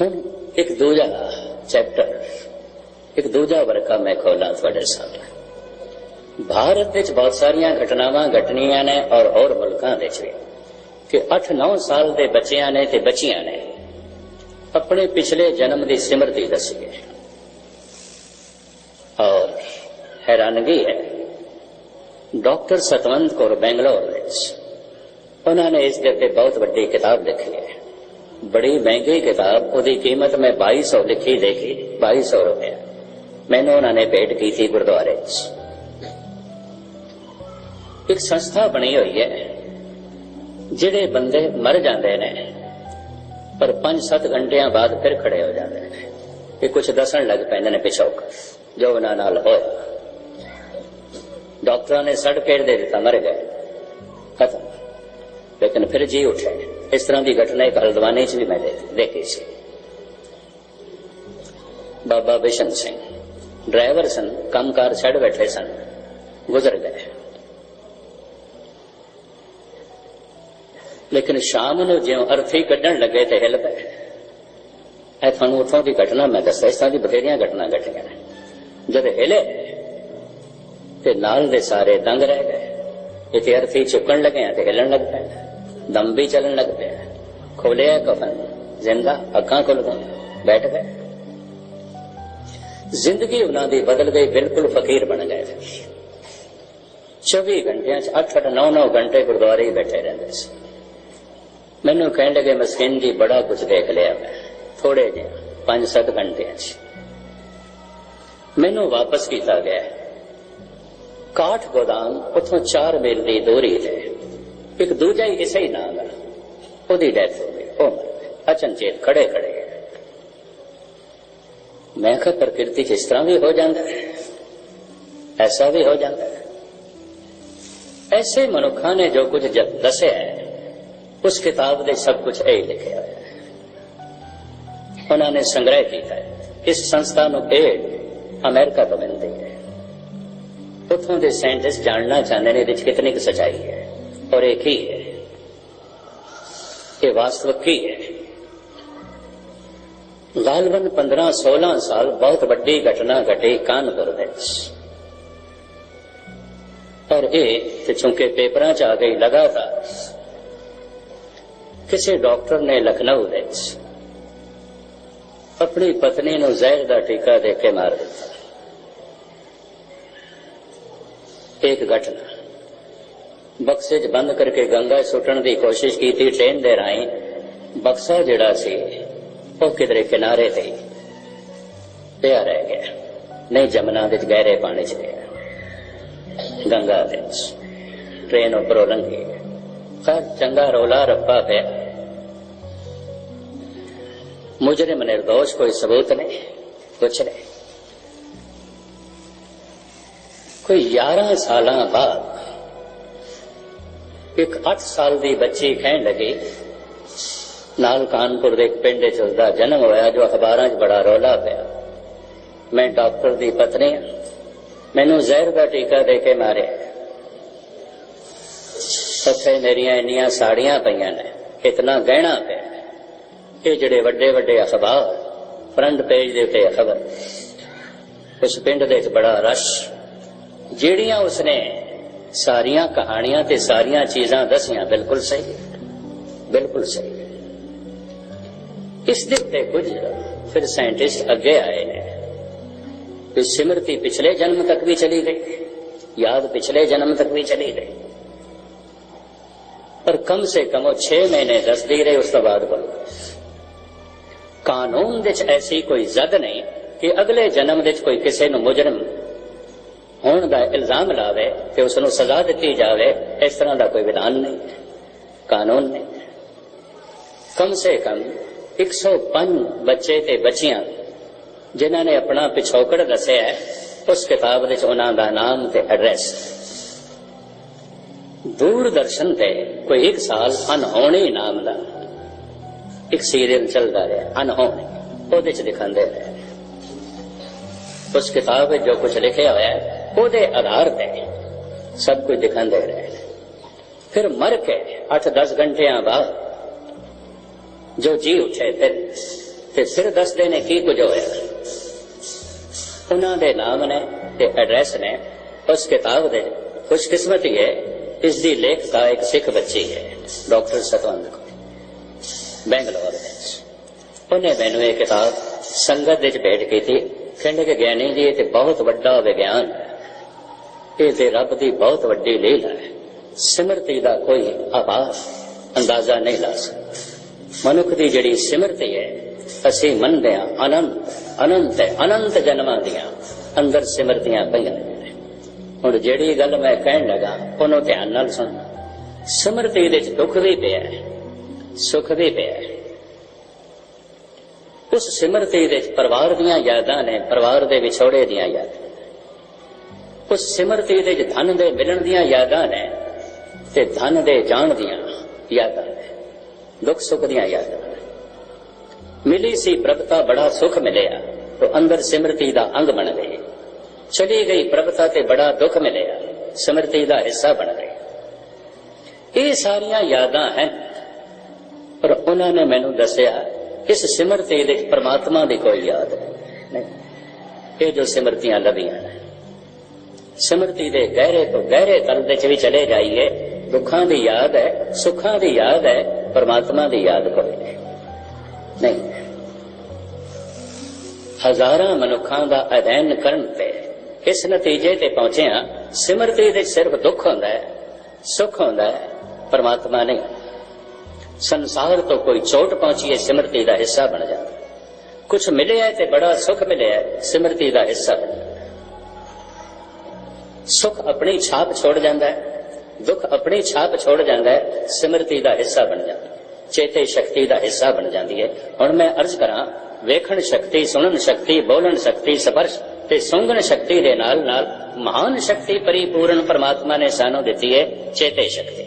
ਹੁਣ ਇੱਕ ਦੂਜਾ ਚੈਪਟਰ ਇੱਕ ਦੂਜਾ ਵਰਕਾ ਮੈਂ ਖੋਲਾਂ ਤੁਹਾਡੇ ਸਾਹਮਣੇ। ਭਾਰਤ ਵਿੱਚ ਬਹੁਤ ਸਾਰੀਆਂ ਘਟਨਾਵਾਂ ਘਟਣੀਆਂ ਨੇ ਔਰ ਹੋਰ ਮੁਲਕਾਂ ਵਿੱਚ ਵੀ ਕਿ 8-9 ਸਾਲ ਦੇ ਬੱਚਿਆਂ ਨੇ ਤੇ ਬੱਚੀਆਂ ਨੇ ਆਪਣੇ ਪਿਛਲੇ ਜਨਮ ਦੀ ਸਿਮਰਤੀ ਦੱਸੀ ਹੈ। ਔਰ ਹੈਰਾਨਗੀ ਹੈ, ਡਾਕਟਰ ਸਤਵੰਤ ਕੌਰ ਬੈਂਗਲੌਰ ਵਿੱਚ ਉਹਨਾਂ ਨੇ ਇਸ ਦੇ ਉੱਤੇ ਬਹੁਤ ਵੱਡੀ ਕਿਤਾਬ ਲਿਖੀ ਹੈ। ਬੜੀ ਮਹਿੰਗੀ ਕਿਤਾਬ, ਉਹਦੀ ਕੀਮਤ ਮੈਂ 2200 ਲਿਖੀ, ਦੇਖੀ 2200 ਰੁਪਏ। ਮੈਨੂੰ ਉਹਨਾਂ ਨੇ ਭੇਟ ਕੀਤੀ ਗੁਰਦੁਆਰੇ 'ਚ ਇੱਕ ਸੰਸਥਾ ਬਣੀ ਹੋਈ ਹੈ, ਜਿਹੜੇ ਬੰਦੇ ਮਰ ਜਾਂਦੇ ਨੇ, ਪਰ 5-7 ਘੰਟਿਆਂ ਬਾਅਦ ਫਿਰ ਖੜੇ ਹੋ ਜਾਂਦੇ ਨੇ। ਇਹ ਕੁਝ ਦੱਸਣ ਲੱਗ ਪੈਂਦੇ ਨੇ ਪਿਛੋਕ ਜੋ ਉਹਨਾਂ ਨਾਲ ਹੋਇਆ ਡਾਕਟਰਾਂ ਨੇ ਸਰਟੀਫਿਕੇਟ ਦੇ ਦਿੱਤਾ, ਮਰ ਗਏ। ਖਤਮ। ਲੇਕਿਨ ਫਿਰ ਜੀ ਉੱਠੇ। ਇਸ ਤਰ੍ਹਾਂ ਦੀ ਘਟਨਾ ਇੱਕ ਹਲਦਵਾਨੀ 'ਚ ਵੀ ਮੈਂ ਦੇਖ- ਦੇਖੀ ਸੀ। ਬਾਬਾ ਬਿਸ਼ਨ ਸਿੰਘ। ਡਰਾਈਵਰ ਸਨ, ਕੰਮਕਾਰ ਛੱਡ ਬੈਠੇ ਸਨ। ਗੁਜ਼ਰ ਗਏ। ਲੇਕਿਨ ਸ਼ਾਮ ਨੂੰ ਜਿਉਂ ਅਰਥੀ ਕੱਢਣ ਲੱਗੇ ਤੇ ਹਿੱਲ ਪਏ। ਇਹ ਤੁਹਾਨੂੰ ਉੱਥੋਂ ਦੀ ਘਟਨਾ ਮੈਂ ਦੱਸਿਆ, ਇਸ ਤਰ੍ਹਾਂ ਦੀ ਬਥੇਰੀਆਂ ਘਟਨਾ ਘਟੀਆਂ ਨੇ। ਜਦ ਹਿਲੇ ਤੇ ਨਾਲ ਦੇ ਸਾਰੇ ਦੰਗ ਰਹਿ ਗਏ। ਇਥੇ ਅਰਥੀ ਚੁੱਕਣ ਲੱਗੇ ਤੇ ਹਿਲਣ ਲੱਗ ਪਏ। ਦਮ ਵੀ ਚੱਲਣ ਲੱਗ ਪਿਆ। ਖੋਲਿਆ ਕਫਨ, ਜ਼ਿੰਦਾ ਅੱਖਾਂ ਖੁੱਲ ਗਈਆਂ ਬੈਠ ਗਏ। ਜ਼ਿੰਦਗੀ ਉਹਨਾਂ ਦੀ ਬਦਲ ਗਈ, ਬਿਲਕੁਲ ਫਕੀਰ ਬਣ ਗਏ 24 ਘੰਟਿਆਂ ਚ 8-8 9-9 ਘੰਟੇ ਗੁਰਦੁਆਰੇ ਹੀ ਬੈਠੇ ਰਹਿੰਦੇ ਸੀ। ਮੈਨੂੰ ਕਹਿਣ ਲੱਗੇ, ਮਸਕਿਨ ਜੀ, ਬੜਾ ਕੁਝ ਦੇਖ ਲਿਆ ਮੈਂ ਥੋੜੇ ਜਿਹਾ 5-7 ਘੰਟਿਆਂ ਚ। ਮੈਨੂੰ ਵਾਪਸ ਕੀਤਾ ਗਿਆ। ਕਾਠ ਗੋਦਾਮ ਉਥੋਂ 4 ਮੀਲ ਦੀ ਦੂਰੀ ਤੇ ਇੱਕ ਦੂਜਾ ਹੀ ਕਿਸੇ ਹੀ ਨਾਮ ਦਾ ਉਹਦੀ ਡੈਥ ਹੋ ਗਈ, ਉਹ ਮਰ ਗਿਆ ਅਚਨਚੇਤ ਖੜੇ ਖੜੇ। ਮੈਂ ਕਿਹਾ ਪ੍ਰਕਿਰਤੀ ਚ ਇਸ ਤਰ੍ਹਾਂ ਵੀ ਹੋ ਜਾਂਦਾ ਹੈ। ਐਸਾ ਵੀ ਹੋ ਜਾਂਦਾ ਹੈ। ਐਸੇ ਮਨੁੱਖਾਂ ਨੇ ਜੋ ਕੁਝ ਦੱਸਿਆ ਹੈ, ਉਸ ਕਿਤਾਬ ਦੇ ਸਭ ਕੁਝ ਇਹ ਲਿਖਿਆ ਹੈ। ਉਹਨਾਂ ਨੇ ਸੰਗ੍ਰਹਿ ਕੀਤਾ ਹੈ, ਇਸ ਸੰਸਥਾ ਨੂੰ ਇਹ ਅਮਰੀਕਾ ਤੋਂ ਮਿਲਦੀ ਹੈ। ਉੱਥੋਂ ਦੇ ਸਾਇੰਟਿਸਟ ਜਾਣਨਾ ਚਾਹੁੰਦੇ ਨੇ ਇਹਦੇ ਵਿੱਚ ਕਿਤਨੀ ਕੁ ਸਚਾਈ ਹੈ। ਔਰ ਇਹ ਕੀ ਹੈ ਇਹ ਵਾਸਤਵਿਕ ਕੀ ਹੈ ਗਾਲਬਨ 15-16 ਸਾਲ ਬਹੁਤ ਵੱਡੀ ਘਟਨਾ ਘਟੀ ਕਾਨਪੁਰ ਵਿੱਚ ਪਰ ਇਹ ਤੇ ਚੁੰਕੇ ਪੇਪਰਾਂ 'ਚ ਆ ਗਈ ਲਗਾਤਾਰ ਕਿਸੇ ਡਾਕਟਰ ਨੇ ਲਖਨਊ ਵਿੱਚ ਆਪਣੀ ਪਤਨੀ ਨੂੰ ਜ਼ਹਿਰ ਦਾ ਟੀਕਾ ਦੇ ਕੇ ਮਾਰ ਦਿੱਤਾ ਇੱਕ ਘਟਨਾ ਬਕਸੇ 'ਚ ਬੰਦ ਕਰਕੇ ਗੰਗਾ ਸੁੱਟਣ ਦੀ ਕੋਸ਼ਿਸ਼ ਕੀਤੀ ਟ੍ਰੇਨ ਦੇ ਰਾਹੀਂ। ਬਕਸਾ ਜਿਹੜਾ ਸੀ, ਉਹ ਕਿਧਰੇ ਕਿਨਾਰੇ ਤੇ ਪਿਆ ਰਹਿ ਗਿਆ। ਨਹੀਂ, ਜਮਨਾ ਵਿੱਚ ਗਹਿਰੇ ਪਾਣੀ 'ਚ ਗਿਆ ਗੰਗਾ ਵਿੱਚ। ਟ੍ਰੇਨ ਉੱਪਰੋਂ ਲੰਘੀ। ਖੈਰ, ਚੰਗਾ ਰੋਲਾ ਰੱਪਾ ਪਿਆ। ਮੁਜਰਮ ਨਿਰਦੋਸ਼, ਕੋਈ ਸਬੂਤ ਨਹੀਂ, ਕੁਛ ਨਹੀਂ। ਕੋਈ 11 ਸਾਲਾਂ ਬਾਅਦ ਇੱਕ 8 ਸਾਲ ਦੀ ਬੱਚੀ ਕਹਿਣ ਲੱਗੀ ਨਾਲ ਕਾਨਪੁਰ ਦੇ ਇੱਕ ਪਿੰਡ ਚ ਉਸਦਾ ਜਨਮ ਹੋਇਆ, ਜੋ ਅਖਬਾਰਾਂ 'ਚ ਬੜਾ ਰੌਲਾ ਪਿਆ। ਮੈਂ ਡਾਕਟਰ ਦੀ ਪਤਨੀ ਮੈਨੂੰ ਜ਼ਹਿਰ ਦਾ ਟੀਕਾ ਦੇ ਕੇ ਮਾਰਿਆ ਉੱਥੇ ਮੇਰੀਆਂ ਇੰਨੀਆਂ ਸਾੜੀਆਂ ਪਈਆਂ ਨੇ ਇਤਨਾ ਗਹਿਣਾ ਪਿਆ ਇਹ ਜਿਹੜੇ ਵੱਡੇ ਵੱਡੇ ਅਖਬਾਰ ਫਰੰਟ ਪੇਜ ਦੇ ਉੱਤੇ ਖਬਰ ਉਸ ਪਿੰਡ ਦੇ ਵਿੱਚ ਬੜਾ ਰਸ਼। ਜਿਹੜੀਆਂ ਉਸਨੇ ਸਾਰੀਆਂ ਕਹਾਣੀਆਂ ਤੇ ਸਾਰੀਆਂ ਚੀਜ਼ਾਂ ਦੱਸੀਆਂ, ਬਿਲਕੁਲ ਸਹੀ ਬਿਲਕੁਲ ਸਹੀ ਹੈ। ਇਸ ਦੇ ਉੱਤੇ ਕੁਝ ਫਿਰ ਸਾਇੰਟਿਸਟ ਅੱਗੇ ਆਏ ਨੇ। ਕਿ ਸਿਮਰਤੀ ਪਿਛਲੇ ਜਨਮ ਤੱਕ ਵੀ ਚਲੀ ਗਈ, ਯਾਦ ਪਿਛਲੇ ਜਨਮ ਤੱਕ ਵੀ ਚਲੀ ਗਈ। ਪਰ ਕਮ ਸੇ ਕਮ ਉਹ 6 ਮਹੀਨੇ ਦੱਸਦੀ ਰਹੀ, ਉਸ ਤੋਂ ਬਾਅਦ ਬੋਲੋ। ਕਾਨੂੰਨ ਵਿੱਚ ਐਸੀ ਕੋਈ ਜ਼ਦ ਨਹੀਂ ਕਿ ਅਗਲੇ ਜਨਮ ਵਿੱਚ ਕੋਈ ਕਿਸੇ ਨੂੰ ਮੁਜਰਮ ਹੋਣ ਦਾ ਇਲਜ਼ਾਮ ਲਾਵੇ ਤੇ ਉਸ ਨੂੰ ਸਜ਼ਾ ਦਿੱਤੀ ਜਾਵੇ, ਇਸ ਤਰ੍ਹਾਂ ਦਾ ਕੋਈ ਵਿਧਾਨ ਨਹੀਂ ਕਾਨੂੰਨ ਨਹੀਂ ਹੈ। ਕਮ ਸੇ ਕਮ 105 ਬੱਚੇ ਤੇ ਬੱਚੀਆਂ ਜਿਨ੍ਹਾਂ ਨੇ ਆਪਣਾ ਪਿਛੋਕੜ ਦੱਸਿਆ ਹੈ, ਉਸ ਕਿਤਾਬ ਵਿੱਚ ਉਹਨਾਂ ਦਾ ਨਾਮ ਤੇ ਐਡਰੈਸ ਦੂਰਦਰਸ਼ਨ ਤੇ ਕੋਈ ਇੱਕ ਸਾਲ ਅਨਹੋਣੀ ਨਾਮ ਦਾ ਇੱਕ ਸੀਰੀਅਲ ਚੱਲਦਾ ਰਿਹਾ ਅਨਹੋਣੀ ਉਹਦੇ ਚ ਦਿਖਾਉਂਦੇ ਰਹੇ ਉਸ ਕਿਤਾਬ ਵਿੱਚ ਜੋ ਕੁਝ ਲਿਖਿਆ ਹੋਇਆ ਹੈ ਉਹਦੇ ਆਧਾਰ ਤੇ ਸਭ ਕੁਝ ਦਿਖਾਉਂਦੇ ਰਹੇ ਫਿਰ ਮਰ ਕੇ 8-10 ਘੰਟਿਆਂ ਬਾਅਦ ਜੋ ਜੀ ਉਠੇ ਫਿਰ ਤੇ ਫਿਰ ਦੱਸਦੇ ਨੇ ਕੀ ਕੁਝ ਹੋਇਆ। ਉਹਨਾਂ ਦੇ ਨਾਮ ਨੇ ਤੇ ਐਡਰੈਸ ਨੇ, ਉਸ ਕਿਤਾਬ ਦੇ ਖੁਸ਼ਕਿਸਮਤੀ ਹੈ, ਇਸ ਦੀ ਲੇਖਕਾ ਇੱਕ ਸਿੱਖ ਬੱਚੀ ਹੈ, ਡਾਕਟਰ ਸਤਵੰਦ ਕੌਰ, ਬੈਂਗਲੌਰ ਵਿੱਚ। ਉਹਨੇ ਮੈਨੂੰ ਇਹ ਕਿਤਾਬ ਸੰਗਤ ਵਿੱਚ ਭੇਟ ਕੀਤੀ। ਕਹਿੰਦੇ ਕਿ ਗਿਆਨੀ ਜੀ, ਇਹ ਤੇ ਬਹੁਤ ਵੱਡਾ ਵਿਗਿਆਨ ਹੈ। ਇਹ ਤੇ ਰੱਬ ਦੀ ਬਹੁਤ ਵੱਡੀ ਲੀਲਾ ਹੈ। ਸਿਮਰਤੀ ਦਾ ਕੋਈ ਆਭਾਸ ਅੰਦਾਜ਼ਾ ਨਹੀਂ ਲਾ ਸਕਦਾ। ਮਨੁੱਖ ਦੀ ਜਿਹੜੀ ਸਿਮਰਤੀ ਹੈ, ਅਸੀਂ ਮੰਨਦੇ ਹਾਂ ਅਨੰਤ ਅਨੰਤ ਹੈ, ਅਨੰਤ ਜਨਮਾਂ ਦੀਆਂ ਅੰਦਰ ਸਿਮਰਤੀਆਂ ਪਈਆਂ ਨੇ। ਹੁਣ ਜਿਹੜੀ ਗੱਲ ਮੈਂ ਕਹਿਣ ਲੱਗਾ, ਉਹਨੂੰ ਧਿਆਨ ਨਾਲ ਸੁਣ। ਸਿਮਰਤੀ ਦੇ ਵਿੱਚ ਦੁੱਖ ਵੀ ਪਿਆ ਹੈ, ਸੁੱਖ ਵੀ ਪਿਆ ਹੈ। ਉਸ ਸਿਮਰਤੀ ਦੇ ਵਿੱਚ ਪਰਿਵਾਰ ਦੀਆਂ ਯਾਦਾਂ ਨੇ, ਪਰਿਵਾਰ ਦੇ ਵਿਛੋੜੇ ਦੀਆਂ ਯਾਦਾਂ। ਉਸ ਸਿਮਰਤੀ ਦੇ ਵਿੱਚ ਧਨ ਦੇ ਮਿਲਣ ਦੀਆਂ ਯਾਦਾਂ ਨੇ ਤੇ ਧਨ ਦੇ ਜਾਣ ਦੀਆਂ ਯਾਦਾਂ ਨੇ, ਦੁੱਖ ਸੁੱਖ ਦੀਆਂ ਯਾਦਾਂ ਨੇ। ਮਿਲੀ ਸੀ ਪ੍ਰਭਤਾ ਬੜਾ ਸੁਖ ਮਿਲਿਆ ਤੋ ਅੰਦਰ ਸਿਮਰਤੀ ਦਾ ਅੰਗ ਬਣ ਗਈ ਚਲੀ ਗਈ ਪ੍ਰਭਤਾ ਤੇ ਬੜਾ ਦੁੱਖ ਮਿਲਿਆ, ਸਿਮਰਤੀ ਦਾ ਹਿੱਸਾ ਬਣ ਗਈ ਇਹ ਸਾਰੀਆਂ ਯਾਦਾਂ ਹਨ, ਪਰ ਉਹਨਾਂ ਨੇ ਮੈਨੂੰ ਦੱਸਿਆ, ਇਸ ਸਿਮਰਤੀ ਦੇ ਵਿੱਚ ਪ੍ਰਮਾਤਮਾ ਦੀ ਕੋਈ ਯਾਦ ਨਹੀਂ। ਇਹ ਜੋ ਸਿਮਰਤੀਆਂ ਲੱਭੀਆਂ ਨੇ ਸਿਮਰਤੀ ਦੇ ਗਹਿਰੇ ਤੋਂ ਗਹਿਰੇ ਤਲ ਦੇ ਚ ਵੀ ਚਲੇ ਜਾਈਏ। ਦੁੱਖਾਂ ਦੀ ਯਾਦ ਹੈ, ਸੁੱਖਾਂ ਦੀ ਯਾਦ ਹੈ, ਪਰਮਾਤਮਾ ਦੀ ਯਾਦ ਕੋਈ ਨਹੀਂ, ਹਜ਼ਾਰਾਂ ਮਨੁੱਖਾਂ ਦਾ ਅਧਿਐਨ ਕਰਨ ਤੇ ਇਸ ਨਤੀਜੇ ਤੇ ਪਹੁੰਚਿਆ ਸਿਮਰਤੀ ਦੇ ਸਿਰਫ ਦੁੱਖ ਹੁੰਦਾ ਹੈ, ਸੁੱਖ ਹੁੰਦਾ ਹੈ, ਪਰਮਾਤਮਾ ਨਹੀਂ ਸੰਸਾਰ ਤੋਂ ਕੋਈ ਚੋਟ ਪਹੁੰਚੀਏ, ਸਿਮਰਤੀ ਦਾ ਹਿੱਸਾ ਬਣ ਜਾਂਦਾ। ਕੁਝ ਮਿਲਿਆ ਤੇ ਬੜਾ ਸੁੱਖ ਮਿਲਿਆ ਸਿਮਰਤੀ ਦਾ ਹਿੱਸਾ ਬਣ ਜਾਂਦਾ। ਸੁੱਖ ਆਪਣੀ ਛਾਪ ਛੋੜ ਜਾਂਦਾ ਹੈ, ਦੁੱਖ ਆਪਣੀ ਛਾਪ ਛੋੜ ਜਾਂਦਾ ਹੈ, ਸਿਮਰਤੀ ਦਾ ਹਿੱਸਾ ਬਣ ਜਾਂਦਾ ਹੈ, ਚੇਤੇ ਸ਼ਕਤੀ ਦਾ ਹਿੱਸਾ ਬਣ ਜਾਂਦੀ ਹੈ। ਹੁਣ ਮੈਂ ਅਰਜ਼ ਕਰਾਂ, ਵੇਖਣ ਸ਼ਕਤੀ, ਸੁਣਨ ਸ਼ਕਤੀ, ਬੋਲਣ ਸ਼ਕਤੀ, ਸਪਰਸ਼ ਤੇ ਸੁੰਘਣ ਸ਼ਕਤੀ ਦੇ ਨਾਲ ਨਾਲ ਮਹਾਨ ਸ਼ਕਤੀ ਪਰਿਪੂਰਨ ਪਰਮਾਤਮਾ ਨੇ ਸਾਨੂੰ ਦਿੱਤੀ ਹੈ, ਚੇਤੇ ਸ਼ਕਤੀ।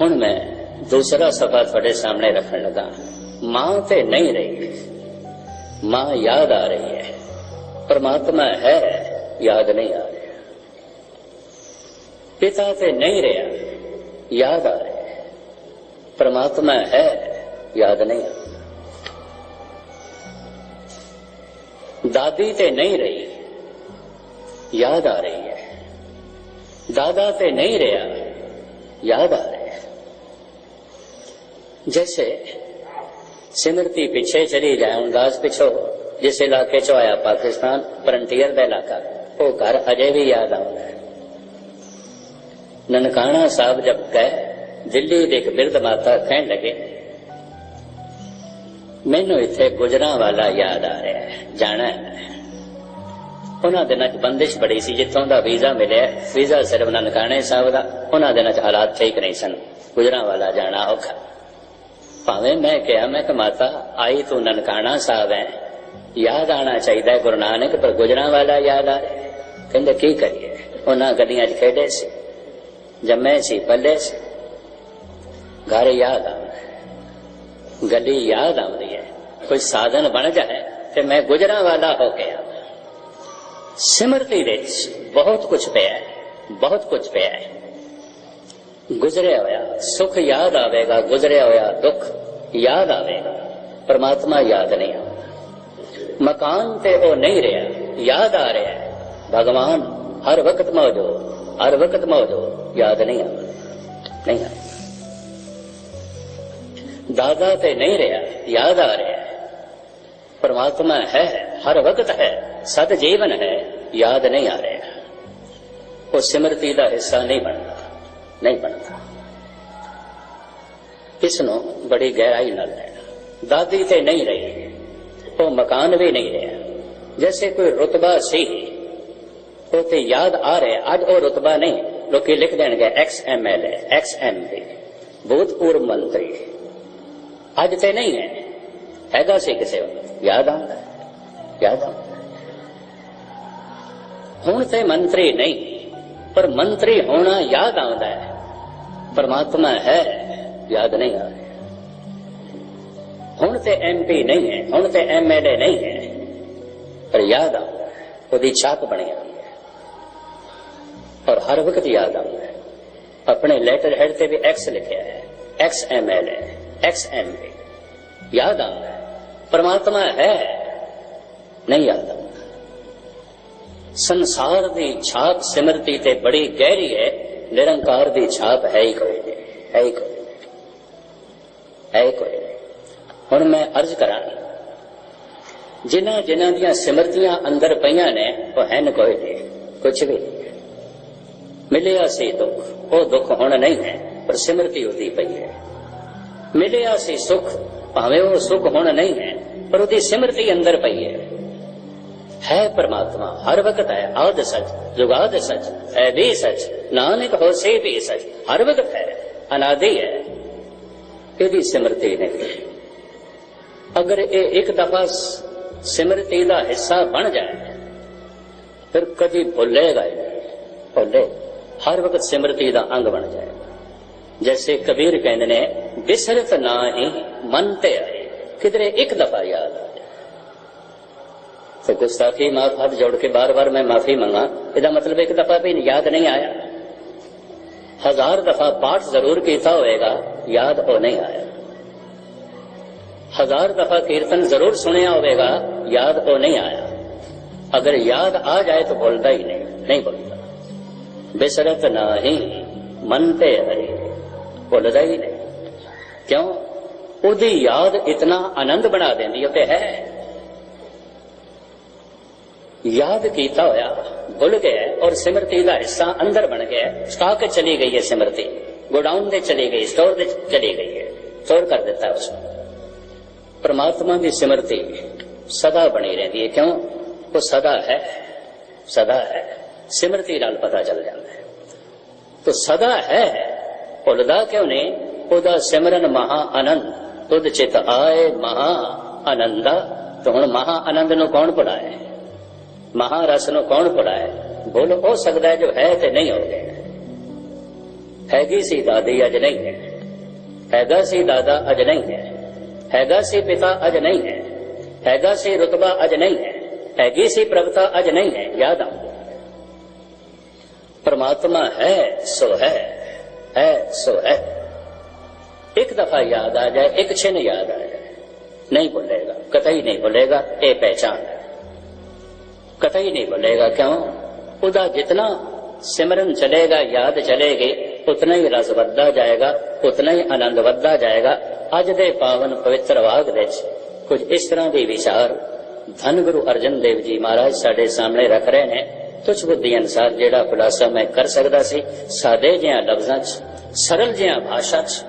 ਹੁਣ ਮੈਂ ਦੂਸਰਾ ਸਫਾ ਤੁਹਾਡੇ ਸਾਹਮਣੇ ਰੱਖਣ ਲੱਗਾ। ਮਾਂ ਤੇ ਨਹੀਂ ਰਹੀ, ਮਾਂ ਯਾਦ ਆ ਰਹੀ ਹੈ। ਪਰਮਾਤਮਾ ਹੈ ਯਾਦ ਨਹੀਂ ਆ ਰਿਹਾ ਪਿਤਾ ਤੇ ਨਹੀਂ ਰਿਹਾ ਯਾਦ ਆ ਰਿਹਾ ਹੈ ਪਰਮਾਤਮਾ ਹੈ ਯਾਦ ਨਹੀਂ ਆ ਦਾਦੀ ਤੇ ਨਹੀਂ ਰਹੀ ਯਾਦ ਆ ਰਹੀ ਹੈ ਦਾਦਾ ਤੇ ਨਹੀਂ ਰਿਹਾ याद आ रहे हैं जैसे सिमरती पीछे चली जाए अंदाज पिछो ਜਿਸ ਇਲਾਕੇ 'ਚ ਹੋਇਆ ਪਾਕਿਸਤਾਨ ਫਰੰਟੀਅਰ ਦਾ ਇਲਾਕਾ, ਉਹ ਘਰ ਅਜੇ ਵੀ ਯਾਦ ਆਉਂਦਾ ਹੈ। ਨਨਕਾਣਾ ਸਾਹਿਬ ਜਦ ਗਏ, ਦਿੱਲੀ ਦੇ ਇੱਕ ਬਿਰਧ ਮਾਤਾ ਕਹਿਣ ਲੱਗੇ, ਮੈਨੂੰ ਇੱਥੇ ਗੁਜਰਾਂ ਵਾਲਾ ਯਾਦ ਆ ਰਿਹਾ ਹੈ, ਜਾਣਾ ਹੈ ਉਹਨਾਂ ਦਿਨਾਂ 'ਚ ਬੰਦਿਸ਼ ਬੜੀ ਸੀ, ਜਿੱਥੋਂ ਦਾ ਵੀਜ਼ਾ ਮਿਲਿਆ, ਵੀਜ਼ਾ ਸਿਰਫ ਨਨਕਾਣੇ ਸਾਹਿਬ ਦਾ, ਉਹਨਾਂ ਦਿਨਾਂ 'ਚ ਹਾਲਾਤ ਠੀਕ ਨਹੀਂ ਸਨ, ਗੁਜਰਾਂ ਵਾਲਾ ਜਾਣਾ ਔਖਾ। ਭਾਵੇਂ ਮੈਂ ਕਿਹਾ, ਮੈਂ ਕਿ ਮਾਤਾ, ਆਈ ਤੂੰ ਨਨਕਾਣਾ ਸਾਹਿਬ ਹੈ ਯਾਦ ਆਣਾ ਚਾਹੀਦਾ ਗੁਰੂ ਨਾਨਕ, ਪਰ ਗੁਜਰਾਂ ਵਾਲਾ ਯਾਦ ਆ ਰਿਹਾ ਕਹਿੰਦੇ, ਕੀ ਕਰੀਏ? ਉਹਨਾਂ ਗੱਡੀਆਂ 'ਚ ਖੇਡੇ ਸੀ, ਜੰਮੇ ਸੀ, ਪੱਲੇ ਸੀ। ਘਰ ਯਾਦ ਆਉਂਦਾ ਗੱਡੀ ਯਾਦ ਆਉਂਦੀ ਹੈ। ਕੋਈ ਸਾਧਨ ਬਣ ਜਾਏ ਤੇ ਮੈਂ ਗੁਜਰਾਂ ਵਾਲਾ ਹੋ ਕੇ ਆਵਾਂ। ਸਿਮਰਤੀ ਦੇ ਵਿੱਚ ਬਹੁਤ ਕੁਝ ਪਿਆ ਹੈ, ਬਹੁਤ ਕੁਝ ਪਿਆ ਹੈ। ਗੁਜ਼ਰਿਆ ਹੋਇਆ, ਸੁਖ ਯਾਦ ਆਵੇਗਾ, ਗੁਜ਼ਰਿਆ ਹੋਇਆ ਦੁੱਖ ਯਾਦ ਆਵੇਗਾ। ਪਰਮਾਤਮਾ ਯਾਦ ਨਹੀਂ ਆਉਂਦਾ। ਮਕਾਨ ਤੇ ਉਹ ਨਹੀਂ ਰਿਹਾ, ਯਾਦ ਆ ਰਿਹਾ। ਭਗਵਾਨ, ਹਰ ਵਕਤ ਮੌਜੂਦ, ਹਰ ਵਕਤ ਮੌਜੂਦ, ਯਾਦ ਨਹੀਂ ਆ ਨਹੀਂ ਆ ਦਾਦਾ ਤੇ ਨਹੀਂ ਰਿਹਾ, ਯਾਦ ਆ ਰਿਹਾ। ਪਰਮਾਤਮਾ ਹੈ, ਹਰ ਵਕਤ ਹੈ ਸਤ ਜੀਵਨ ਹੈ, ਯਾਦ ਨਹੀਂ ਆ ਰਿਹਾ। ਉਹ ਸਿਮਰਤੀ ਦਾ ਹਿੱਸਾ ਨਹੀਂ ਬਣਦਾ ਨਹੀਂ ਬਣਦਾ। ਇਸ ਨੂੰ ਬੜੀ ਗਹਿਰਾਈ ਨਾਲ ਲੈਣਾ। ਦਾਦੀ ਤੇ ਨਹੀਂ ਰਹੀ। ਉਹ ਮਕਾਨ ਵੀ ਨਹੀਂ ਰਿਹਾ। ਜੈਸੇ ਕੋਈ ਰਤਬਾ ਸੀ ਉਹ ਤੇ ਯਾਦ ਆ ਰਿਹਾ। ਅੱਜ ਉਹ ਰਤਬਾ ਨਹੀਂ, ਲੋਕੀ ਲਿਖ ਦੇਣਗੇ ex M L ex M P ਭੂਤਪੂਰਵ ਮੰਤਰੀ। ਅੱਜ ਤੇ ਨਹੀਂ ਹੈ। ਹੈਗਾ ਸੀ ਕਿਸੇ ਵਕਤ ਯਾਦ ਆਉਂਦਾ ਯਾਦ ਆਉਂਦਾ ਹੁਣ ਤੇ ਮੰਤਰੀ ਨਹੀਂ, ਪਰ ਮੰਤਰੀ ਹੋਣਾ ਯਾਦ ਆਉਂਦਾ ਹੈ। ਪਰਮਾਤਮਾ ਹੈ, ਯਾਦ ਨਹੀਂ ਆ ਰਿਹਾ। ਹੁਣ ਤੇ ਐਮਪੀ ਨਹੀਂ ਹੈ, ਹੁਣ ਤੇ ਐਮਐਲਏ ਨਹੀਂ ਹੈ। ਪਰ ਯਾਦ ਆਉਂਦਾ ਉਹਦੀ ਛਾਪ ਬਣੀ ਹੋਈ ਹੈ। ਔਰ ਹਰ ਵਕਤ ਯਾਦ ਆਉਂਦਾ ਹੈ। ਆਪਣੇ ਲੈਟਰ ਹੈਡ ਤੇ ਵੀ ਐਕਸ ਲਿਖਿਆ ਹੈ ਐਕਸ ਐਮਐਲਏ ਐਕਸ ਐਮਪੀ ਯਾਦ ਆਉਂਦਾ ਹੈ, ਪਰਮਾਤਮਾ ਹੈ। ਨਹੀਂ ਯਾਦ ਆਉਂਦਾ। ਸੰਸਾਰ ਦੀ ਛਾਪ ਸਿਮਰਤੀ ਤੇ ਬੜੀ ਗਹਿਰੀ ਹੈ, ਨਿਰੰਕਾਰ ਦੀ ਛਾਪ ਹੈ ਹੀ ਕੋਈ ਹੈ ਹੀ ਕੋਈ ਹੈ ਹੀ ਕੋਈ ਹੁਣ ਮੈਂ ਅਰਜ਼ ਕਰਾਂ ਜਿਨ੍ਹਾਂ ਜਿਨ੍ਹਾਂ ਦੀਆਂ ਸਿਮਰਤੀਆਂ ਅੰਦਰ ਪਈਆਂ ਨੇ, ਉਹ ਹਨ ਕੋਈ ਨਹੀਂ। ਕੁਛ ਵੀ ਨਹੀਂ। ਮਿਲਿਆ ਸੀ ਦੁੱਖ, ਉਹ ਦੁੱਖ ਹੁਣ ਨਹੀਂ ਹੈ, ਪਰ ਸਿਮਰਤੀ ਉਹਦੀ ਪਈ ਹੈ। ਮਿਲਿਆ ਸੀ ਸੁਖ, ਭਾਵੇਂ ਉਹ ਸੁਖ ਹੁਣ ਨਹੀਂ ਹੈ, ਪਰ ਉਹਦੀ ਸਿਮਰਤੀ ਅੰਦਰ ਪਈ ਹੈ। ਹੈ ਪਰਮਾਤਮਾ, ਹਰ ਵਕਤ ਹੈ ਆਦ ਸੱਚ, ਜੁਗਾਦ ਸੱਚ, ਹੈ ਵੀ ਸੱਚ, ਨਾਨਕ ਹੋਸੇ ਵੀ ਸੱਚ, ਹਰ ਵਕਤ ਹੈ, ਅਨਾਦਿ ਹੈ। ਇਹਦੀ ਸਿਮਰਤੀ ਨਹੀਂ। ਅਗਰ ਇਹ ਇੱਕ ਦਫਾ ਸਿਮਰਤੀ ਦਾ ਹਿੱਸਾ ਬਣ ਜਾਏ, ਫਿਰ ਕਦੀ ਭੁੱਲੇਗਾ ਭੁੱਲੇ, ਹਰ ਵਕਤ ਸਿਮਰਤੀ ਦਾ ਅੰਗ ਬਣ ਜਾਏ। ਜੈਸੇ ਕਬੀਰ ਕਹਿੰਦੇ ਨੇ, ਬਿਸਰਤ ਨਾ ਹੀ ਮਨ ਤੇ ਕਿਦਰੇ ਇੱਕ ਦਫਾ ਯਾਦ ਤੇ ਗੁਸਤਾਖੀ ਮਾਫ ਹੱਥ ਜੋੜ ਕੇ ਬਾਰ-ਬਾਰ ਮੈਂ ਮਾਫੀ ਮੰਗਾ, ਇਹਦਾ ਮਤਲਬ ਇੱਕ ਦਫਾ ਵੀ ਯਾਦ ਨਹੀਂ ਆਇਆ। ਹਜ਼ਾਰ ਦਫਾ ਪਾਠ ਜ਼ਰੂਰ ਕੀਤਾ ਹੋਵੇਗਾ, ਯਾਦ ਉਹ ਨਹੀਂ ਆਇਆ। ਹਜ਼ਾਰ ਦਫਾ ਕੀਰਤਨ ਜ਼ਰੂਰ ਸੁਣਿਆ ਹੋਵੇਗਾ ਯਾਦ ਹੋ ਨਹੀਂ ਆਇਆ ਅਗਰ ਯਾਦ ਆ ਜਾਏ ਤਾਂ ਭੁੱਲਦਾ ਹੀ ਨਹੀਂ ਨਹੀਂ ਭੁੱਲਦਾ ਬਿਸਰਤ ਨਹੀਂ ਮਨ ਤੇ ਹਰੀ ਭੁੱਲਦਾ ਹੀ ਨਹੀਂ ਕਿਉਂ ਉਹਦੀ ਯਾਦ ਇਤਨਾ ਆਨੰਦ ਬਣਾ ਦਿੰਦੀ ਉਹ ਤੇ ਹੈ ਯਾਦ ਕੀਤਾ ਹੋਇਆ ਭੁੱਲ ਗਿਆ ਔਰ ਸਿਮਰਤੀ ਦਾ ਹਿੱਸਾ ਅੰਦਰ ਬਣ ਗਿਆ ਸਟਾਕ ਚਲੀ ਗਈ ਹੈ ਸਿਮਰਤੀ ਗੋਡਾਊਨ ਦੇ ਚਲੀ ਗਈ ਸਟੋਰ ਦੇ ਚਲੀ ਗਈ ਹੈ ਸਟੋਰ ਕਰ ਦਿੱਤਾ ਉਸ ਨੂੰ ਪਰਮਾਤਮਾ ਦੀ ਸਿਮਰਤੀ ਸਦਾ ਬਣੀ ਰਹਿੰਦੀ ਹੈ ਕਿਉਂ ਉਹ ਸਦਾ ਹੈ ਸਦਾ ਹੈ ਸਿਮਰਤੀ ਨਾਲ ਪਤਾ ਚੱਲ ਜਾਂਦਾ ਹੈ ਤੋ ਸਦਾ ਹੈ ਭੁੱਲਦਾ ਕਿਉਂ ਨਹੀਂ ਉਹਦਾ ਸਿਮਰਨ ਮਹਾ ਆਨੰਦ ਤੁਧ ਚਿਤ ਆਏ ਮਹਾ ਆਨੰਦਾ ਤਾਂ ਹੁਣ ਮਹਾ ਆਨੰਦ ਨੂੰ ਕੌਣ ਭੁਲਾਏ ਮਹਾਰਸ ਨੂੰ ਕੌਣ ਭੁਲਾਏ ਭੁੱਲ ਹੋ ਸਕਦਾ ਹੈ ਜੋ ਹੈ ਤੇ ਨਹੀਂ ਹੋ ਗਿਆ ਹੈਗੀ ਸੀ ਦਾਦੀ ਅਜ ਨਹੀਂ ਹੈ ਹੈਗਾ ਸੀ ਦਾਦਾ ਅਜ ਨਹੀਂ ਹੈ ਹੈਗਾ ਸੀ ਪਿਤਾ ਅਜ ਨਹੀਂ ਹੈ। ਹੈਗਾ ਸੀ ਰਤਬਾ ਅਜ ਨਹੀਂ ਹੈ। ਹੈਗੀ ਸੀ ਪ੍ਰਭਤਾ ਅਜ ਨਹੀਂ ਹੈ। ਯਾਦ ਆ। ਪਰਮਾਤਮਾ ਹੈ, ਸੋ ਹੈ। ਹੈ, ਸੋ ਹੈ। ਇੱਕ ਦਫਾ ਯਾਦ ਆ ਜਾਏ, ਇੱਕ ਛਿਨ ਯਾਦ ਆ ਜਾਏ। ਨਹੀਂ ਭੁੱਲੇਗਾ। ਕਤਈ ਨਹੀਂ ਭੁੱਲੇਗਾ, ਇਹ ਪਹਿਚਾਨ ਹੈ। ਕਤਈ ਨਹੀਂ ਭੁੱਲੇਗਾ ਕਿਉਂ? ਉਹਦਾ ਜਿਤਨਾ ਸਿਮਰਨ ਚਲੇਗਾ, ਯਾਦ ਚਲੇਗੀ, ਉਤਨਾ ਹੀ ਰਸ ਵੱਧਦਾ ਜਾਏਗਾ, ਉਤਨਾ ਹੀ ਆਨੰਦ ਵੱਧਦਾ ਜਾਏਗਾ। ਅੱਜ ਦੇ ਪਾਵਨ ਪਵਿੱਤਰ ਵਾਗ ਵਿੱਚ ਕੁਝ ਇਸ ਤਰ੍ਹਾਂ ਦੇ ਵਿਚਾਰ ਧੰਨ ਗੁਰੂ ਅਰਜਨ ਦੇਵ ਜੀ ਮਹਾਰਾਜ ਸਾਡੇ ਸਾਹਮਣੇ ਰੱਖ ਰਹੇ ਨੇ। ਤੁਝ ਬੁੱਧੀ ਅਨਸਾਰ ਜਿਹੜਾ ਖੁਲਾਸਾ ਮੈਂ ਕਰ ਸਕਦਾ ਸੀ ਸਾਦੇ ਜਿਹਾ ਲਫ਼ਜ਼ਾਂ 'ਚ, ਸਰਲ ਜਿਹਾ ਭਾਸ਼ਾ 'ਚ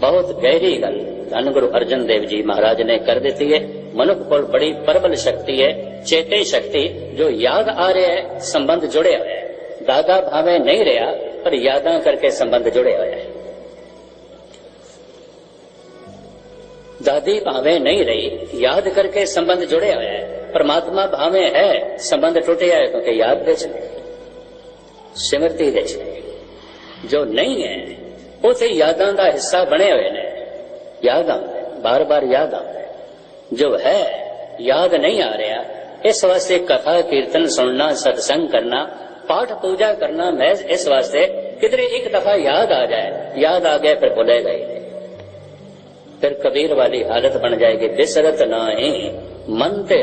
ਬਹੁਤ ਗਹਿਰੀ ਗੱਲ ਧੰਨ ਗੁਰੂ ਅਰਜਨ ਦੇਵ ਜੀ ਮਹਾਰਾਜ ਨੇ ਕਰ ਦਿੱਤੀ ਹੈ। ਮਨੁੱਖ ਕੋਲ ਬੜੀ ਪ੍ਰਬਲ ਸ਼ਕਤੀ ਹੈ, ਚੇਤੇ ਸ਼ਕਤੀ ਜੋ ਯਾਦ ਆ ਰਿਹਾ ਹੈ, ਸੰਬੰਧ ਜੁੜਿਆ ਹੋਇਆ ਹੈ। ਦਾਦਾ ਭਾਵੇਂ ਨਹੀਂ ਰਿਹਾ, ਪਰ ਯਾਦਾਂ ਕਰਕੇ ਸੰਬੰਧ ਜੁੜਿਆ ਹੋਇਆ ਹੈ। ਦਾਦੀ ਭਾਵੇਂ ਨਹੀਂ ਰਹੀ, ਯਾਦ ਕਰਕੇ ਸੰਬੰਧ ਜੁੜਿਆ ਹੋਇਆ ਹੈ। ਪਰਮਾਤਮਾ ਭਾਵੇਂ ਹੈ, ਸੰਬੰਧ ਟੁੱਟਿਆ ਹੈ, ਕਿਉਂਕਿ ਯਾਦ ਵਿੱਚ ਸਿਮਰਤੀ ਵਿੱਚ ਜੋ ਨਹੀਂ ਹੈ ਉਹ ਯਾਦਾਂ ਦਾ ਹਿੱਸਾ ਬਣੇ ਹੋਏ ਨੇ। ਯਾਦ ਆਉਂਦਾ ਬਾਰ-ਬਾਰ ਯਾਦ ਆਉਂਦਾ ਜੋ ਹੈ, ਯਾਦ ਨਹੀਂ ਆ ਰਿਹਾ, ਇਸ ਵਾਸਤੇ ਕਥਾ, ਕੀਰਤਨ ਸੁਣਨਾ, ਸਤਸੰਗ ਕਰਨਾ, ਪਾਠ ਪੂਜਾ ਕਰਨਾ, ਮਹਿਜ਼ ਇਸ ਵਾਸਤੇ ਕਿਧਰੇ ਇੱਕ ਦਫਾ ਯਾਦ ਆ ਜਾਏ, ਯਾਦ ਆ ਗਿਆ ਫਿਰ ਭੁੱਲੇਗਾ ਗਏ। ਨਹੀਂ ਫਿਰ ਕਬੀਰ ਵਾਲੀ ਹਾਲਤ ਬਣ ਜਾਏਗੀ, ਬਿਸਰਤ ਨਾਹੀ, ਮਨ ਤੇ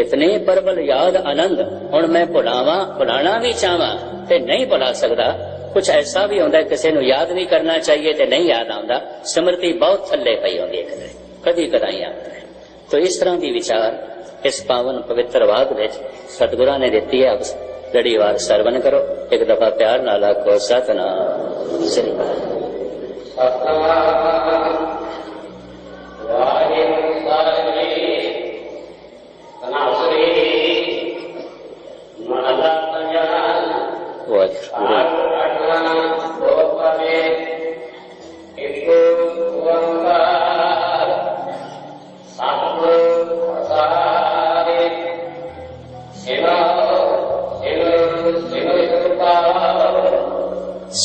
ਇਤਨੇ ਪਰਬਲ ਯਾਦ ਆਨੰਦ, ਹੁਣ ਮੈਂ ਭੁਲਾਵਾਂ, ਭੁਲਾਣਾ ਵੀ ਚਾਹਾਂ ਤੇ ਨਹੀਂ ਭੁਲਾ ਸਕਦਾ। ਕੁਝ ਐਸਾ ਵੀ ਹੁੰਦਾ ਕਿਸੇ ਨੂੰ ਯਾਦ ਵੀ ਕਰਨਾ ਚਾਹੀਏ ਤੇ ਨਹੀਂ ਯਾਦ ਆਉਂਦਾ। ਸਮਰਤੀ ਬਹੁਤ ਥੱਲੇ ਪਈ ਹੁੰਦੀ ਹੈ, ਕਦੀ ਕਦਾਈ ਆਉਂਦਾ ਤੋ ਇਸ ਤਰ੍ਹਾਂ ਦੀ ਵਿਚਾਰ ਇਸ ਪਾਵਨ ਪਵਿੱਤਰ ਬਾਗ ਵਿੱਚ ਸਤਿਗੁਰਾਂ ਨੇ ਦਿੱਤੀ ਹੈ। ਆਪ ਸਰਵਨ ਕਰੋ, ਇੱਕ ਦਫਾ ਪਿਆਰ ਨਾਲ ਆਖੋ, ਸਤਨਾਮ। ਸ੍ਰੀ ਵਾਹਿਗੁਰੂ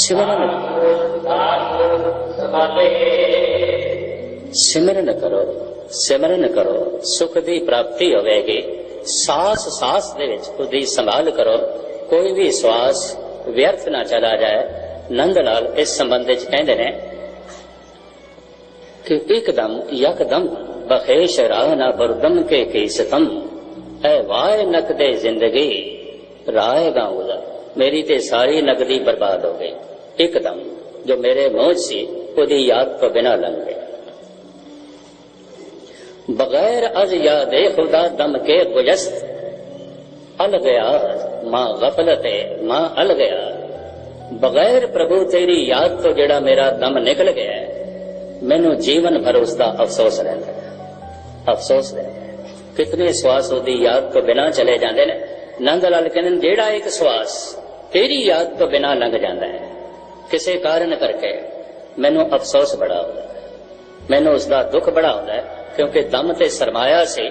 ਸਿਮਰਨ। ਸਿਮਰਨ ਕਰੋ ਸਿਮਰਨ ਕਰੋ, ਸੁਖ ਦੀ ਪ੍ਰਾਪਤੀ ਹੋਵੇਗੀ। ਸਾਸ ਸਾਸ ਦੇ ਵਿੱਚ ਉਹਦੀ ਸੰਭਾਲ ਕਰੋ। ਕੋਈ ਵੀ ਸਵਾਸ ਵਿਅਰਥ ਨਾ ਚਲਾ ਜਾਏ। ਨੰਦ ਨਾਲ ਇਸ ਸੰਬੰਧ ਵਿੱਚ ਕਹਿੰਦੇ ਨੇ ਕਿ ਇੱਕਦਮ ਯਕਦਮ ਬਖੇਸ਼ ਰਾਹ ਨਾ ਬਰਦਮ ਕੇ ਕੀਸਤਮ। ਐ ਵਾਏ ਨਕਦੇ ਜ਼ਿੰਦਗੀ ਰਾਏ ਗਾਉਦਾ ਮੇਰੀ ਤੇ ਸਾਰੀ ਨਕਦੀ ਬਰਬਾਦ ਹੋ ਗਈ। ਇੱਕਦਮ ਜੋ ਮੇਰੇ ਮੋਹ 'ਚ ਸੀ ਉਹਦੀ ਯਾਦ ਤੋਂ ਬਿਨਾ ਲੰਘ ਗਿਆ बगैर अज याद खुदा दम के गुजस्त अल गया मां गफलत मां अल गया ਬਗੈਰ ਪ੍ਰਭੂ ਤੇਰੀ ਯਾਦ ਤੋਂ ਜਿਹੜਾ ਮੇਰਾ ਦਮ ਨਿਕਲ ਗਿਆ ਹੈ, ਮੈਨੂੰ ਜੀਵਨ ਭਰ ਉਸ ਦਾ ਅਫਸੋਸ ਰਹਿੰਦਾ ਹੈ ਅਫਸੋਸ ਰਹਿੰਦਾ ਹੈ ਕਿਤਨੇ ਸਵਾਸ ਉਹਦੀ ਯਾਦ ਤੋਂ ਬਿਨਾ ਚਲੇ ਜਾਂਦੇ ਨੇ ਨੰਦ ਲਾਲ ਕਹਿੰਦੇ ਨੇ, ਜਿਹੜਾ ਇੱਕ ਸਵਾਸ ਤੇਰੀ ਯਾਦ ਤੋਂ ਬਿਨਾ ਲੰਘ ਜਾਂਦਾ ਹੈ ਕਿਸੇ ਕਾਰਨ ਕਰਕੇ ਮੈਨੂੰ ਅਫਸੋਸ ਬੜਾ ਹੁੰਦਾ ਮੈਨੂੰ ਉਸ ਦਾ ਦੁੱਖ ਬੜਾ ਹੁੰਦਾ ਹੈ, ਕਿਉਂਕਿ ਦਮ ਤੇ ਸਰਮਾਇਆ ਸੀ,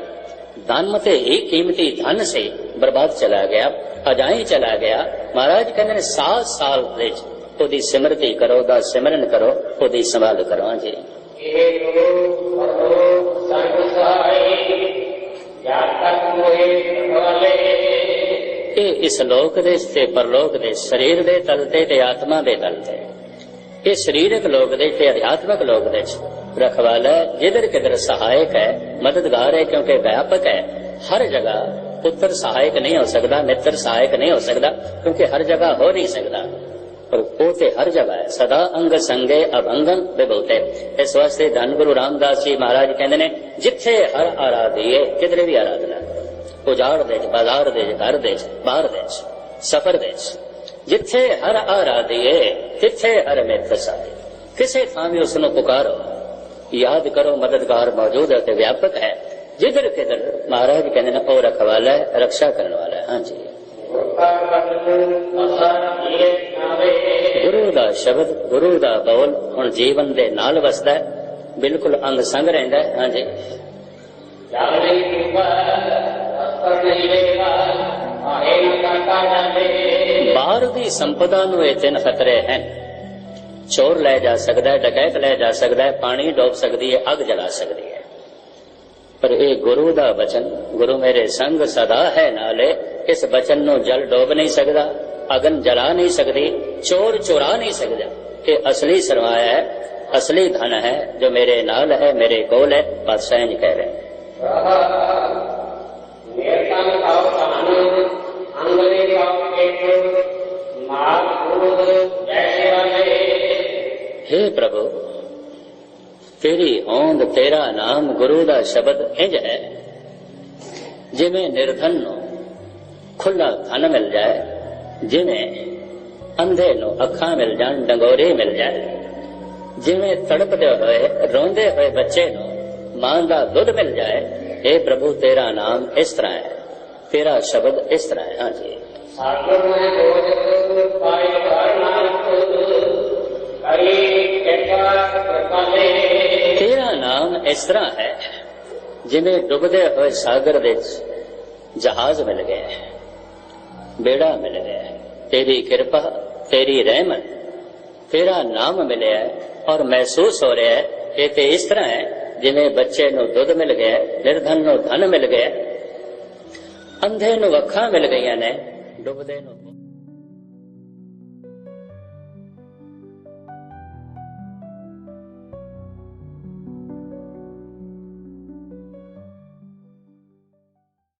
ਦਮ ਤੇ ਹੀ ਕੀਮਤੀ ਧਨ ਸੀ, ਬਰਬਾਦ ਚਲਾ ਗਿਆ, ਅਜਾਈ ਚਲਾ ਗਿਆ। ਮਹਾਰਾਜ ਕਹਿੰਦੇ ਨੇ, ਸਾਲ ਸਾਲ ਵਿੱਚ ਉਹਦੀ ਸਿਮਰਤੀ ਕਰੋ ਦਾ ਸਿਮਰਨ ਕਰੋ, ਉਹਦੀ ਸੰਭਾਲ ਕਰੋ। ਜੀ ਇਹ ਗੁਰੂ ਭਗੋ ਸਹਾਈ ਜਦ ਤੱਕ ਮੋਏ ਵਾਲੇ ਇਹ ਇਸ ਲੋਕ ਦੇ ਤੇ ਪਰਲੋਕ ਦੇ ਸਰੀਰ ਦੇ ਤਲ ਤੇ ਤੇ ਆਤਮਾ ਦੇ ਤਲ ਤੇ। ਇਹ ਸਰੀਰਕ ਲੋਕ ਦੇ ਤੇ ਅਧਿਆਤਮਕ ਲੋਕ ਦੇ ਰਖਵਾਲਾ ਹੈ, ਜਿਧਰ ਕਿਧਰ ਸਹਾਇਕ ਹੈ ਮਦਦਗਾਰ ਹੈ ਕਿਉਂਕਿ ਵਿਆਪਕ ਹੈ। ਹਰ ਜਗ੍ਹਾ ਪੁੱਤਰ ਸਹਾਇਕ ਨਹੀਂ ਹੋ ਸਕਦਾ ਮਿੱਤਰ ਸਹਾਇਕ ਨਹੀਂ ਹੋ ਸਕਦਾ ਕਿਉਂਕਿ ਹਰ ਜਗ੍ਹਾ ਹੋ ਨਹੀਂ ਸਕਦਾ। ਪਰ ਉਹ ਤੇ ਹਰ ਜਗ੍ਹਾ ਹੈ। ਸਦਾ ਅੰਗ ਸੰਗੇ ਅਭੰਗੰ ਵਿਭੂਤੇ ਇਸ ਵਾਸਤੇ ਧੰਨ ਗੁਰੂ ਰਾਮਦਾਸ ਜੀ ਮਹਾਰਾਜ ਕਹਿੰਦੇ ਨੇ ਜਿੱਥੇ ਹਰ ਆਰਾਧੀਏ ਕਿਧਰੇ ਵੀ ਆਰਾਧਨਾ ਉਜਾੜ ਦੇ ਚ ਬਾਜ਼ਾਰ ਦੇ ਘਰ ਦੇ ਬਾਹਰ ਦੇ ਸਫਰ ਦੇ ਜਿੱਥੇ ਹਰ ਆਰਾਧੀਏ, ਤਿੱਥੇ ਹਰ ਮਿੱਤਰ ਸਾਥੀ ਕਿਸੇ ਥਾਂ ਵੀ ਉਸ ਨੂੰ ਪੁਕਾਰੋ। ਯਾਦ ਕਰੋ, ਮਦਦਗਾਰ ਮੌਜੂਦ ਹੈ ਤੇ ਵਿਆਪਕ ਹੈ। ਜਿੱਧਰ ਕਿਧਰ, ਮਹਾਰਾਜ ਕਹਿੰਦੇ ਨੇ, ਉਹ ਰਖਵਾਲਾ ਹੈ ਰੱਖਿਆ ਕਰਨ ਵਾਲਾ ਹੈ। ਹਾਂਜੀ। ਗੁਰੂ ਦਾ ਸ਼ਬਦ, ਗੁਰੂ ਦਾ ਬੋਲ ਹੁਣ ਜੀਵਨ ਦੇ ਨਾਲ ਵਸਦਾ ਹੈ। ਬਿਲਕੁਲ ਅੰਗ ਸੰਗ ਰਹਿੰਦਾ ਹੈ। ਹਾਂਜੀ। ਜਾਣੇ ਕਿਰਪਾ ਬਾਹਰ ਦੀ ਸੰਪਦਾ ਨੂੰ ਇਹ ਤਿੰਨ ਖਤਰੇ ਹਨ। ਚੋਰ ਲੈ ਜਾ ਸਕਦਾ ਹੈ, ਡਕੈਤ ਲੈ ਜਾ ਸਕਦਾ ਹੈ, ਪਾਣੀ ਡੋਬ ਸਕਦੀ ਹੈ, ਅੱਗ ਜਲਾ ਸਕਦੀ ਹੈ। ਪਰ ਇਹ ਗੁਰੂ ਦਾ ਬਚਨ, ਗੁਰੂ ਮੇਰੇ ਸੰਗ ਸਦਾ ਹੈ ਨਾਲੇ, ਇਸ ਬਚਨ ਨੂੰ ਜਲ ਡੋਬ ਨਹੀਂ ਸਕਦਾ, ਅਗਨ ਜਲਾ ਨਹੀਂ ਸਕਦੀ, ਚੋਰ ਚੁਰਾ ਨਹੀਂ ਸਕਦਾ। ਇਹ ਅਸਲੀ ਸਰਮਾਇਆ ਹੈ, ਅਸਲੀ ਧਨ ਹੈ, ਜੋ ਮੇਰੇ ਨਾਲ ਹੈ, ਮੇਰੇ ਕੋਲ ਹੈ ਪਾਤਸ਼ਾਹ ਜੀ ਕਹਿ ਰਹੇ हे प्रभु तेरी होंद तेरा नाम ਗੁਰੂ ਦਾ ਸ਼ਬਦ ਇੰਜ ਹੈ ਜਿਵੇਂ ਨਿਰਧਨ ਨੂੰ ਖੁੱਲਾ ਧਨ ਮਿਲ ਜਾਏ ਜਿਵੇਂ ਅੰਧੇ ਨੂੰ ਅੱਖਾਂ ਮਿਲ ਜਾਣ ਡੰਗੋਰੇ ਮਿਲ ਜਾਏ ਜਿਵੇਂ ਤੜਪਦੇ ਹੋਏ ਰੋਂਦੇ ਹੋਏ ਬੱਚੇ ਨੂੰ ਮਾਂ ਦਾ ਦੁੱਧ ਮਿਲ ਜਾਏ हे ਪ੍ਰਭੂ ਤੇਰਾ ਨਾਮ ਇਸ ਤਰ੍ਹਾਂ ਹੈ ਤੇਰਾ ਸ਼ਬਦ ਇਸ ਤਰ੍ਹਾਂ ਹੈ ਹਾਂਜੀ। ਸਾਧੂ ਮੈਂ ਬੋਝ ਪਾਈ ਨਾਨਕ ਕਰੀ ਕਿਰਪਾ ਕਿਰਪਾਲੇ ਤੇਰਾ ਨਾਮ ਇਸ ਤਰ੍ਹਾਂ ਹੈ ਜਿਵੇਂ ਡੁੱਬਦੇ ਹੋਏ ਸਾਗਰ ਵਿੱਚ ਜਹਾਜ਼ ਮਿਲ ਗਿਆ ਬੇੜਾ ਮਿਲ ਗਿਆ ਤੇਰੀ ਕਿਰਪਾ ਤੇਰੀ ਰਹਿਮਤ ਤੇਰਾ ਨਾਮ ਮਿਲਿਆ ਔਰ ਮਹਿਸੂਸ ਹੋ ਰਿਹਾ ਹੈ ਇਹ ਤੇ ਇਸ ਤਰ੍ਹਾਂ ਹੈ ਜਿਵੇਂ ਬੱਚੇ ਨੂੰ ਦੁੱਧ ਮਿਲ ਗਿਆ ਨਿਰਧਨ ਨੂੰ ਧਨ ਮਿਲ ਗਿਆ ਅੰਧੇ ਨੂੰ ਅੱਖਾਂ ਮਿਲ ਗਈਆਂ ਨੇ ਡੁੱਬਦੇ ਨੂੰ।